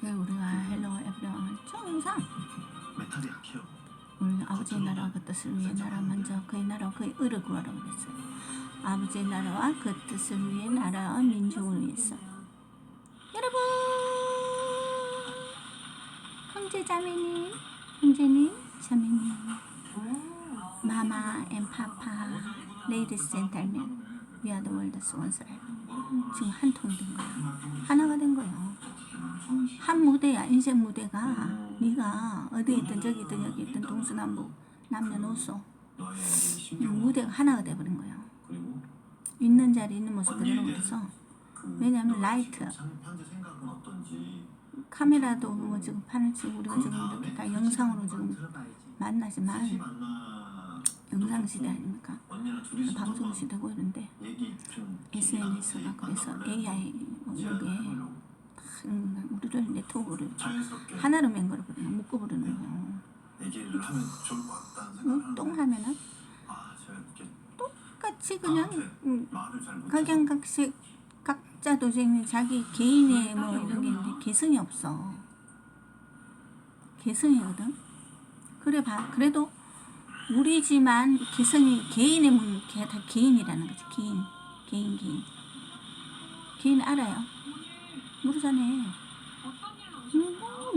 그 우리가 헬로 메탈이 약해요. 우리 아버지의 나라와 그 뜻을 위해 나라 먼저 그의 나라와 그의 의를 구하라고 그랬어요. 아버지의 나라와 그 뜻을 위해 나라와 민족을 위해서. 여러분, 형제 자매님, 형제님, 자매님, 마마 앤 파파, 레이디스 앤 달면, 위아더 월드 스 원스라이 지금 한 통이 된 거야. 하나가 된 거예요. 한 무대야 인생 무대가 네가 어디 있든 저기 있든 여기 있든 동서남북 남녀노소 신경 무대가 하나가 돼버린 거예요. 있는 자리 있는 모습 그대로 그래서 그 왜냐하면 라이트. 카메라도 뭐 지금 판을 치고 우리가 지금 이렇게 다 영상으로 지금. 만나지만 영상 시대 아닙니까? 방송 시대고 이런데 SNS가 그래서 AI 뭐 이런 게 음, 우리를 네트워크를 자연스럽게 하나로 맹걸어버리는 묶어버리는 거예요. 얘기를 하면 좋을 것 같다는 응? 생각을 똥 하면은 아 제가 이렇게 똑같이 그냥 음, 각양각색 각자 도생이 자기 개인의 뭐 이런 게 있는데 개성이 없어. 개성이거든. 그래 봐. 그래도 우리지만 개성이 개인의 문, 개, 다 개인이라는 거지. 개인, 개인, 개인. 개인 알아요. 모르잖아. 음,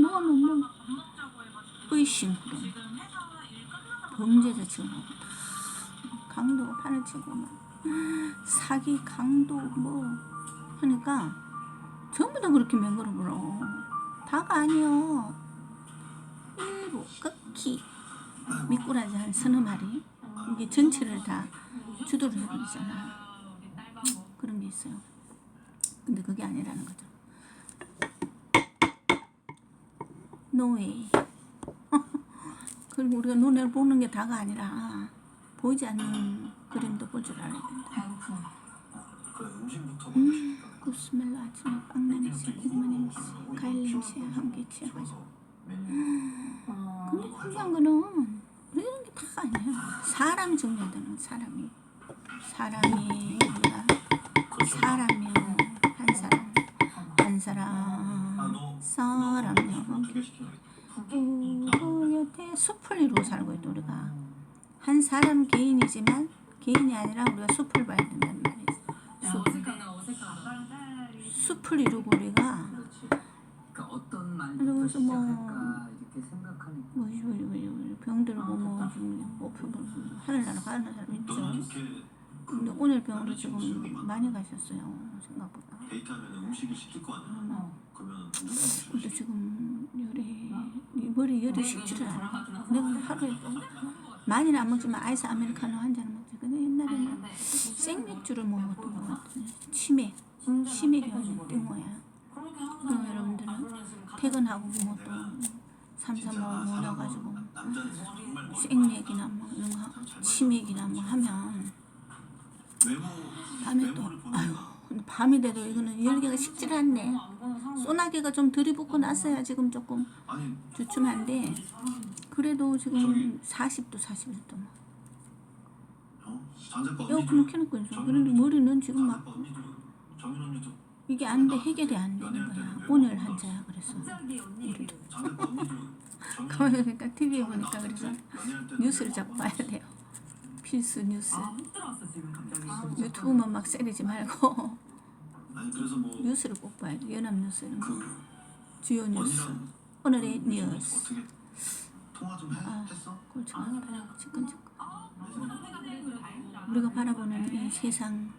뭐, 뭐, 뭐, 뭐. 의심. 범죄자 지원하고 강도 판을 치고 막. 사기 강도 뭐. 하니까 전부 다 그렇게 맹글어 불어. 다가 아니여. 일부 극히 미꾸라지 한 서너 마리 이게 전체를 다 주도를 해버리잖아. 그런 게 있어요. 근데 그게 아니라는 거죠 노웨이 그리고 우리가 눈을 보는 게 다가 아니라 보이지 않는 그림도 볼 줄 알아야 된다. 그 싶다 구스멜로 아침에 빵 냄새, 고구마 냄새, 과일 냄새 함께 취해가지고. 메뉴 근데 중요한 거는 우리는 게 다가 아니야. 사람이 중요하다는 사람이. 사람이 우리가 사람이요 한 사람. 한 사람. 사 여태 숲을 이루고 살고 있다 우리가 한 사람 개인이지만 개인이 아니라 우리가 숲을 된다는 말이지 숲. 숲을 이루고 우리가. 그러니까 그래서 뭐-. 뭐, 병들고 뭐 지금 뭐 뭐, 하늘나라 가는 사람 있죠. 근데 오늘 병으로 지금 많이 가셨어요 생각보다. 데이트하면 음식을 시킬 거 아니야? 어. 그러면 무슨 음식을 근데 지금 열이 이 머리 열이 식지를 않아. 내가 하루에 또 많이는 안 먹지만 아이스 아메리카노 한 잔을 먹지. 근데 옛날에는 생맥주를 먹었던 것 같아. 치맥, 치맥이 완전 뜬거야. 그럼 여러분들은 퇴근하고 뭐또 삼삼오오 모여가지고 남자는 정말 뭐 생맥이나 뭐 이런 거 치맥이나 뭐 하면 외모 밤에 또 아유 밤이 돼도 이거는 열기가 식질 않네. 소나기가 좀 들이붓고 났어야 지금 조금 주춤한데 그래도 지금 40도 41도 막 어? 에어컨을 켜놓고 있어. 그런데 머리는 지금 막 이게 안 돼 해결이 안 되는 거야. 오늘 한자야 그래서 우리도 정윤 그러니까 TV에 보니까 그래서 뉴스를 자꾸 봐야 돼요. 필수 뉴스. 갑자기. 유튜브만 막 세리지 말고 아니 그래서 뭐 뉴스를 꼭 봐야 돼. 연합뉴스 이런 거. 그 주요 뉴스. 언니랑 오늘의 뉴스. 어떻게 통화 좀 해, 아. 했어? 꼴찌가 아파. 지끈지끈. 우리가 바라보는 이 세상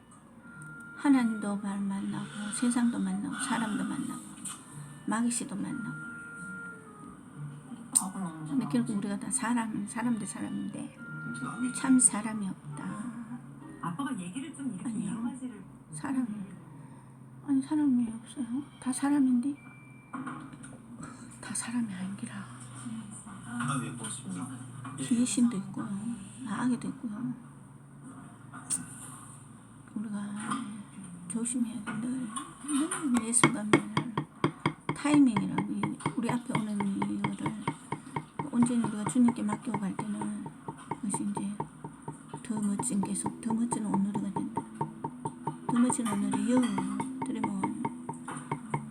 하나님도 말 만나고 세상도 만나고 사람도 만나고 마귀씨도 만나고 근데 결국 우리가 다 사람 사람 대 사람인데 아무튼 참 사람이 없다 아빠가 얘기를 좀 이렇게 아니요. 여러 가지를 사람 사람이 없어요 다 사람인데 다 사람이 아니라 아예 고맙습니다 예. 귀신도 있고요 우리가 조심해야 돼. 늘, 늘 예수가면 타이밍이라고 이- 우리 앞에 오는 이거를 온전히 우리가 주님께 맡기고 갈 때는 그것이 이제 더 멋진 계속 더 멋진 오늘이가 된다. 더 멋진 오늘이 여 드리몬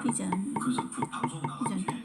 비전 비전